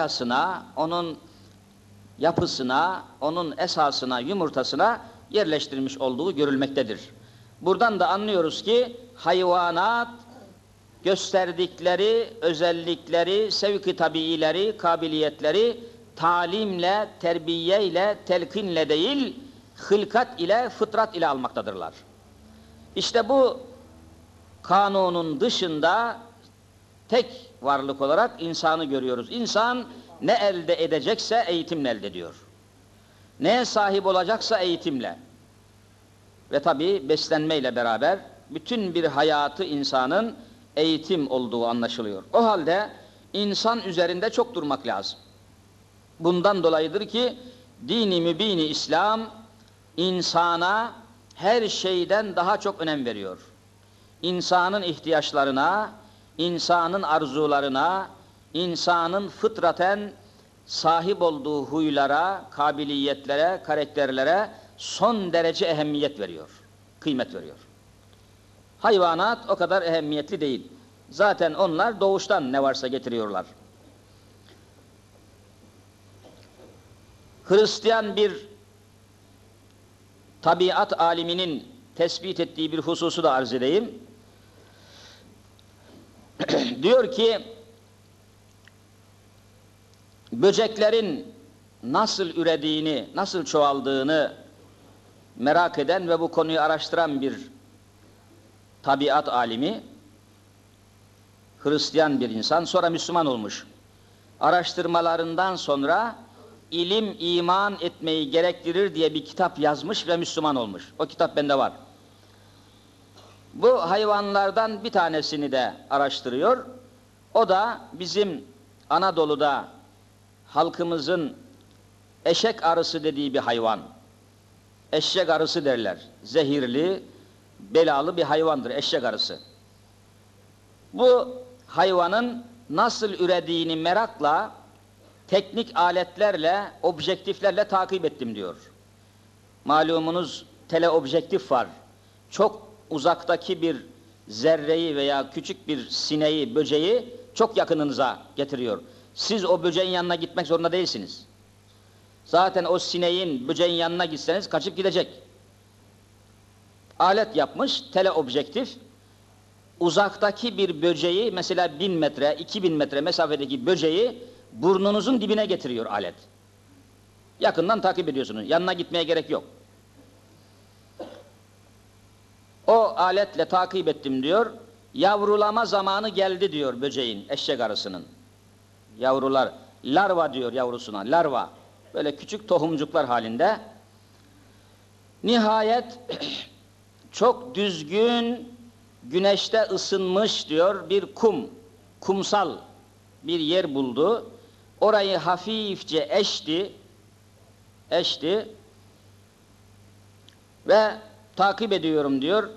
esasına, onun yapısına, onun esasına, yumurtasına yerleştirilmiş olduğu görülmektedir. Buradan da anlıyoruz ki hayvanat gösterdikleri özellikleri, sevki tabiileri, kabiliyetleri talimle, terbiyeyle, telkinle değil, hılkat ile, fıtrat ile almaktadırlar. İşte bu kanunun dışında tek varlık olarak insanı görüyoruz. İnsan ne elde edecekse eğitimle elde ediyor. Neye sahip olacaksa eğitimle. Ve tabi beslenmeyle beraber bütün bir hayatı insanın eğitim olduğu anlaşılıyor. O halde insan üzerinde çok durmak lazım. Bundan dolayıdır ki dini mübini İslam insana her şeyden daha çok önem veriyor. İnsanın ihtiyaçlarına, insanın arzularına, insanın fıtraten sahip olduğu huylara, kabiliyetlere, karakterlere son derece ehemmiyet veriyor, kıymet veriyor. Hayvanat o kadar ehemmiyetli değil. Zaten onlar doğuştan ne varsa getiriyorlar. Hristiyan bir tabiat aliminin tespit ettiği bir hususu da arz edeyim. Diyor ki böceklerin nasıl ürediğini, nasıl çoğaldığını merak eden ve bu konuyu araştıran bir tabiat alimi Hristiyan bir insan sonra Müslüman olmuş. Araştırmalarından sonra ilim iman etmeyi gerektirir diye bir kitap yazmış ve Müslüman olmuş. O kitap bende var. Bu hayvanlardan bir tanesini de araştırıyor. O da bizim Anadolu'da halkımızın eşek arısı dediği bir hayvan. Eşek arısı derler. Zehirli, belalı bir hayvandır eşek arısı. Bu hayvanın nasıl ürediğini merakla, teknik aletlerle, objektiflerle takip ettim diyor. Malumunuz teleobjektif var. Çok uzaktaki bir zerreyi veya küçük bir sineği, böceği çok yakınınıza getiriyor. Siz o böceğin yanına gitmek zorunda değilsiniz. Zaten o sineğin, böceğin yanına gitseniz kaçıp gidecek. Alet yapmış, teleobjektif. Uzaktaki bir böceği, mesela bin metre, iki bin metre mesafedeki böceği burnunuzun dibine getiriyor alet. Yakından takip ediyorsunuz. Yanına gitmeye gerek yok. O aletle takip ettim diyor. Yavrulama zamanı geldi diyor böceğin, eşek arısının. Yavrular, larva diyor yavrusuna, larva. Böyle küçük tohumcuklar halinde. Nihayet çok düzgün, güneşte ısınmış diyor bir kum, kumsal bir yer buldu. Orayı hafifçe eşti, eşti ve takip ediyorum diyor.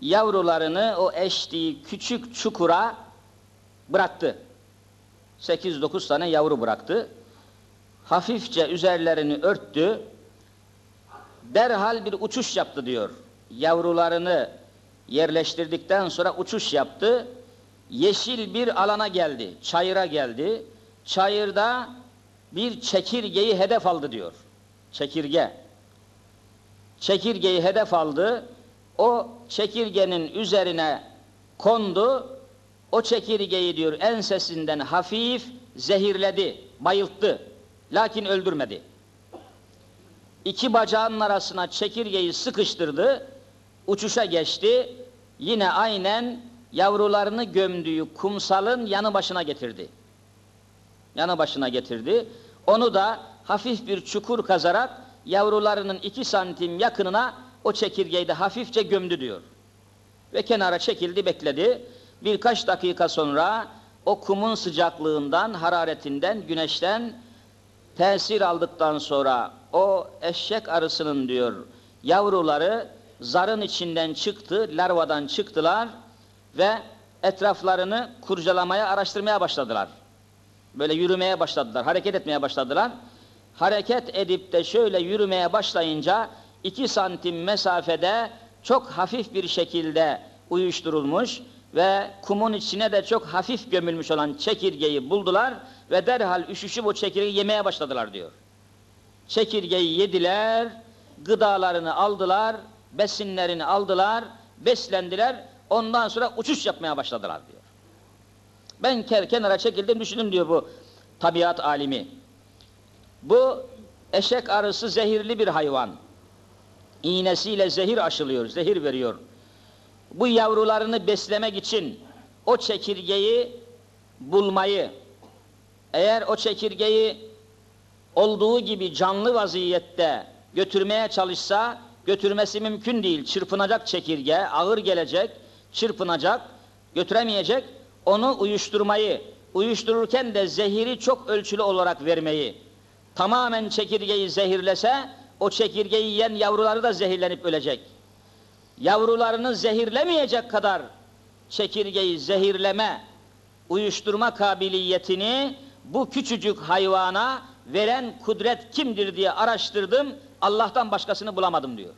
Yavrularını o eştiği küçük çukura bıraktı. 8-9 tane yavru bıraktı. Hafifçe üzerlerini örttü. Derhal bir uçuş yaptı diyor. Yavrularını yerleştirdikten sonra uçuş yaptı. Yeşil bir alana geldi, çayıra geldi. Çayırda bir çekirgeyi hedef aldı diyor. Çekirge. Çekirgeyi hedef aldı. O çekirgenin üzerine kondu. O çekirgeyi diyor ensesinden hafif zehirledi, bayılttı. Lakin öldürmedi. İki bacağının arasına çekirgeyi sıkıştırdı. Uçuşa geçti. Yine aynen yavrularını gömdüğü kumsalın yanı başına getirdi. Yanı başına getirdi. Onu da hafif bir çukur kazarak yavrularının iki santim yakınına o çekirgeyi de hafifçe gömdü diyor. Ve kenara çekildi bekledi. Birkaç dakika sonra o kumun sıcaklığından, hararetinden, güneşten tesir aldıktan sonra o eşek arısının diyor yavruları zarın içinden çıktı, larvadan çıktılar ve etraflarını kurcalamaya, araştırmaya başladılar. Böyle yürümeye başladılar, hareket etmeye başladılar. Hareket edip de şöyle yürümeye başlayınca iki santim mesafede çok hafif bir şekilde uyuşturulmuş ve kumun içine de çok hafif gömülmüş olan çekirgeyi buldular ve derhal üşüşüp o çekirgeyi yemeye başladılar diyor. Çekirgeyi yediler, gıdalarını aldılar, besinlerini aldılar, beslendiler, ondan sonra uçuş yapmaya başladılar diyor. Ben kenara çekildim düşündüm diyor bu tabiat alimi. Bu eşek arısı zehirli bir hayvan. İğnesiyle zehir aşılıyor, zehir veriyor. Bu yavrularını beslemek için o çekirgeyi bulmayı, eğer o çekirgeyi olduğu gibi canlı vaziyette götürmeye çalışsa, götürmesi mümkün değil. Çırpınacak çekirge, ağır gelecek, çırpınacak, götüremeyecek. Onu uyuşturmayı, uyuştururken de zehiri çok ölçülü olarak vermeyi, tamamen çekirgeyi zehirlese, o çekirgeyi yiyen yavruları da zehirlenip ölecek. Yavrularını zehirlemeyecek kadar çekirgeyi zehirleme, uyuşturma kabiliyetini bu küçücük hayvana veren kudret kimdir diye araştırdım. Allah'tan başkasını bulamadım diyor.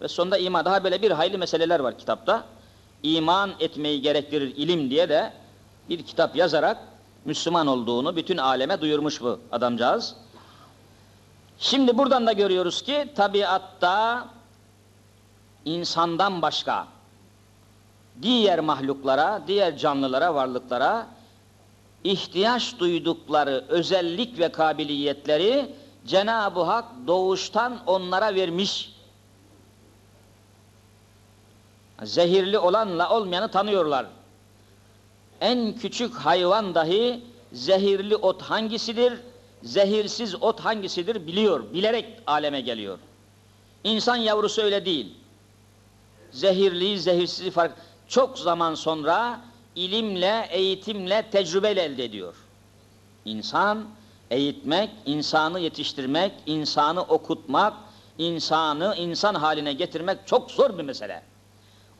Ve sonunda iman, daha böyle bir hayli meseleler var kitapta. İman etmeyi gerektirir ilim diye de bir kitap yazarak Müslüman olduğunu bütün aleme duyurmuş bu adamcağız. Şimdi buradan da görüyoruz ki tabiatta insandan başka diğer mahluklara, diğer canlılara, varlıklara ihtiyaç duydukları özellik ve kabiliyetleri Cenab-ı Hak doğuştan onlara vermiş. Zehirli olanla olmayanı tanıyorlar. En küçük hayvan dahi zehirli ot hangisidir, zehirsiz ot hangisidir biliyor, bilerek aleme geliyor. İnsan yavrusu öyle değil. Zehirli, zehirsiz fark. Çok zaman sonra ilimle, eğitimle, tecrübeyle elde ediyor. İnsan eğitmek, insanı yetiştirmek, insanı okutmak, insanı insan haline getirmek çok zor bir mesele.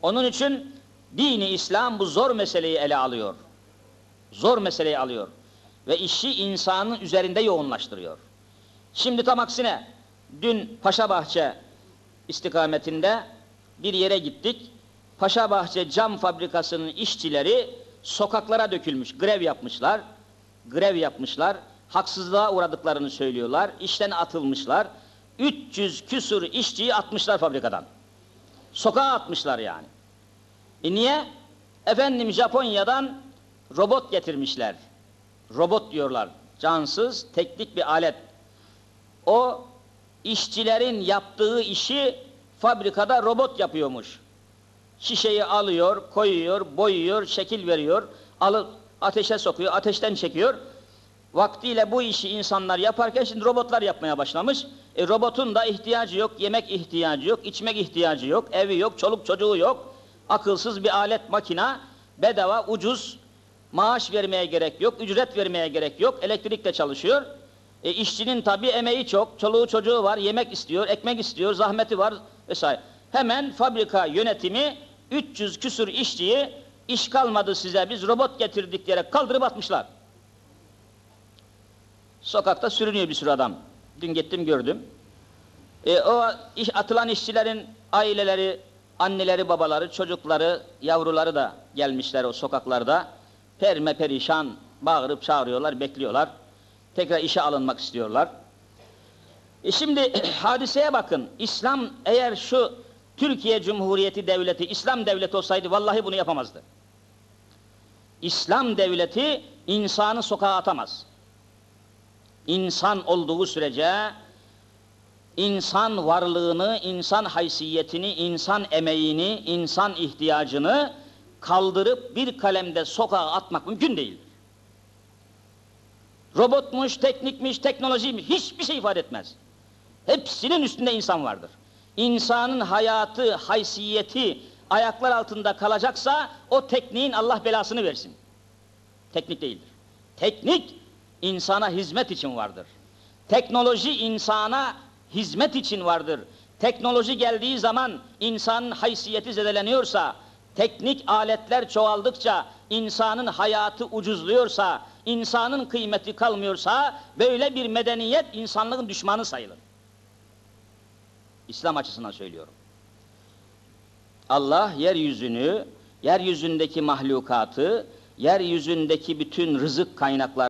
Onun için dini İslam bu zor meseleyi ele alıyor. Zor meseleyi alıyor. Ve işi insanın üzerinde yoğunlaştırıyor. Şimdi tam aksine dün Paşabahçe istikametinde bir yere gittik. Paşabahçe cam fabrikasının işçileri sokaklara dökülmüş, grev yapmışlar. Grev yapmışlar, haksızlığa uğradıklarını söylüyorlar, işten atılmışlar. 300 küsur işçiyi atmışlar fabrikadan. Sokağa atmışlar yani. E niye? Efendim Japonya'dan robot getirmişler. Robot diyorlar. Cansız, teknik bir alet. O işçilerin yaptığı işi fabrikada robot yapıyormuş. Şişeyi alıyor, koyuyor, boyuyor, şekil veriyor, alıp ateşe sokuyor, ateşten çekiyor. Vaktiyle bu işi insanlar yaparken şimdi robotlar yapmaya başlamış. E, robotun da ihtiyacı yok, yemek ihtiyacı yok, içmek ihtiyacı yok, evi yok, çoluk çocuğu yok. Akılsız bir alet, makina, bedava, ucuz, maaş vermeye gerek yok, ücret vermeye gerek yok, elektrikle çalışıyor. E, işçinin tabi emeği çok, çoluğu çocuğu var, yemek istiyor, ekmek istiyor, zahmeti var vesaire. Hemen fabrika yönetimi 300 küsur işçiyi iş kalmadı size biz robot getirdik diyerek kaldırıp atmışlar. Sokakta sürünüyor bir sürü adam. Dün gittim gördüm. E, o iş, atılan işçilerin aileleri, anneleri, babaları, çocukları, yavruları da gelmişler o sokaklarda. Perme perişan bağırıp çağırıyorlar, bekliyorlar. Tekrar işe alınmak istiyorlar. E şimdi hadiseye bakın. İslam eğer şu Türkiye Cumhuriyeti Devleti, İslam Devleti olsaydı vallahi bunu yapamazdı. İslam Devleti insanı sokağa atamaz. İnsan olduğu sürece insan varlığını, insan haysiyetini, insan emeğini, insan ihtiyacını kaldırıp bir kalemde sokağa atmak mümkün değildir. Robotmuş, teknikmiş, teknolojiymiş hiçbir şey ifade etmez. Hepsinin üstünde insan vardır. İnsanın hayatı, haysiyeti ayaklar altında kalacaksa o tekniğin Allah belasını versin. Teknik değildir. Teknik insana hizmet için vardır. Teknoloji insana hizmet için vardır. Teknoloji geldiği zaman insanın haysiyeti zedeleniyorsa, teknik aletler çoğaldıkça insanın hayatı ucuzluyorsa, insanın kıymeti kalmıyorsa böyle bir medeniyet insanlığın düşmanı sayılır. İslam açısından söylüyorum. Allah yeryüzünü, yeryüzündeki mahlukatı, yeryüzündeki bütün rızık kaynakları